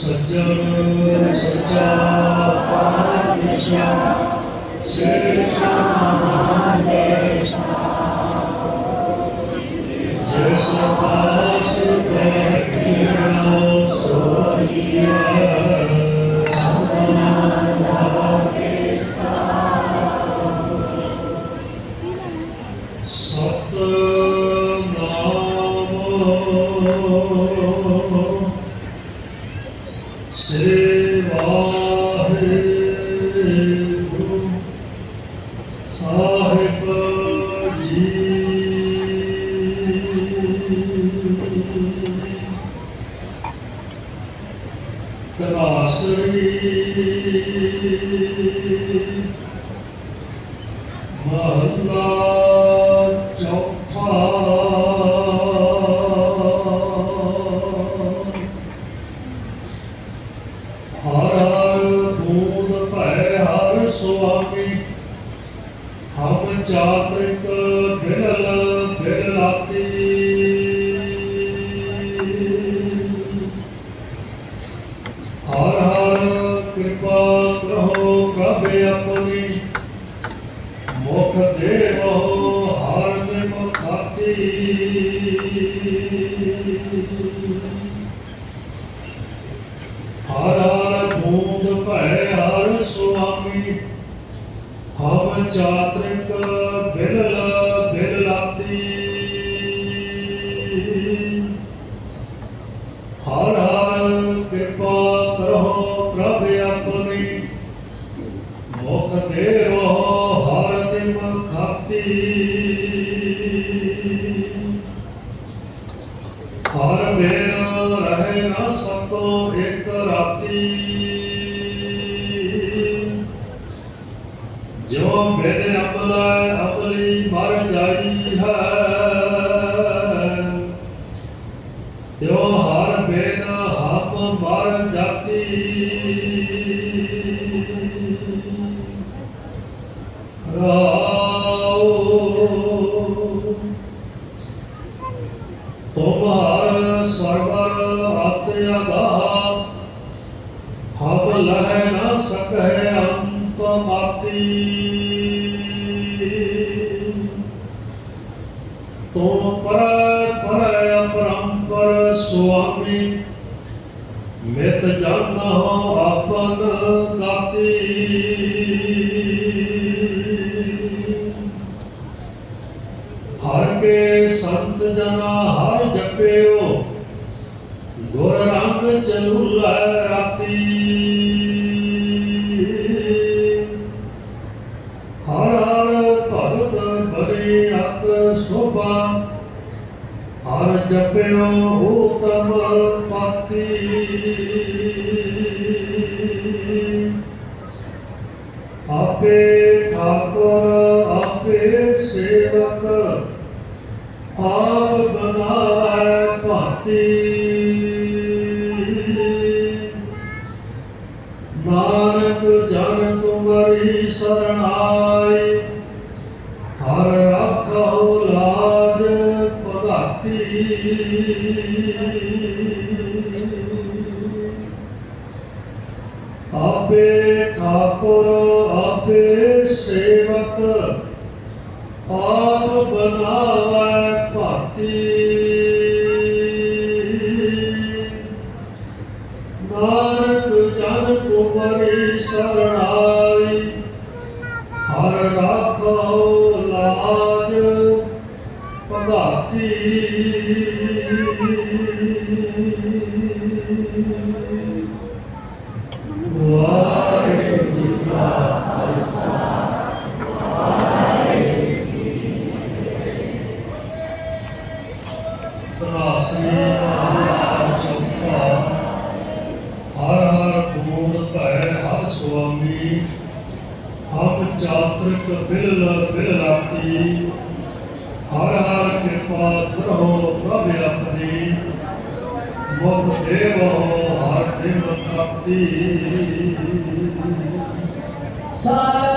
सज्जन सच्चा पादेशा शेषा महादेशा जय सदा सुख ਤਨਾਸਰੀ ਮਹਲਾ ਹਰ ਹਰ ਬੂਦ ਹਰ ਸੁਆਮੀ। ਹਮ ਚਾਤ੍ਰਿਕ ਹਮ ਚਾਤ੍ਰਿਕ ਬਿਲ ਬਿਲ ਲਾਤੀ ਹਰ ਹਰ ਕਿਰਪਾ ਕਰੋ। ਤਿਉ ਹਰ ਬੇਨ ਹਮ ਮਰ ਜਾਤੀ। ਰਾਉ ਤੁਮਹਰ ਸਰਵਰ ਆਤਿਆਗਾ ਹਮ ਲਹਿ ਨ ਸਕੈ ਅੰਤ ਮਾਤੀ। ਤੁਮ ਪਰ ਸੁਆਮੀ ਮਿਤ ਜਾਨਹੁ ਆਪਨ ਗਾਤੀ ਹਰ ਕੇ ਸੰਤ ਜਨਾ ਹਰ ਜਪਿਓ, ਗੁਰ ਰੰਗ ਚਲੂਲਾ ਰਾਤੀ। ਹਰ ਹਰ ਭਗਤ ਬਰੀ ਅਤ ਸੋਭਾ, ਹਰ ਜਪਿਓ ਆਪੇ ਠਾਕੁਰ ਆਪੇ ਸੇਵਕ। ਆਪ ਬਨਾਵੈ ਭਾਤੀ। ਨਾਨਕ ਜਨ ਤੁਮਰੀ ਸਰਣਾਈ ਹਰ ਰਾਖੋ ਲਾਜ ਭਗਤੀ। ਆਪੇ ਠਾਕੁਰ ਆਪੇ ਸੇਵਕ ਆਪ ਬਨਾਵੈ ਭਾਤੀ। ਨਾਨਕ ਜਨ ਤੁਮਰੀ ਸਰਣਾਈ ਹਰ ਰਾਖੋ ਲਾਜ ਭਗਤੀ। ਵਾਹਿਗੁਰੂ ਚਾਤ੍ਰਿਕ ਬਿਲ ਬਿਲ ਰਾਤੀ। ਹਰ ਹਰ ਕਿਰਪਾ ਕਰੋ ਪ੍ਰਭ ਆਪਣੀ। ਮੁਖ ਦੇਵੋ ਹਰ ਦਿਨ ਖਾਤੀ ਸਾ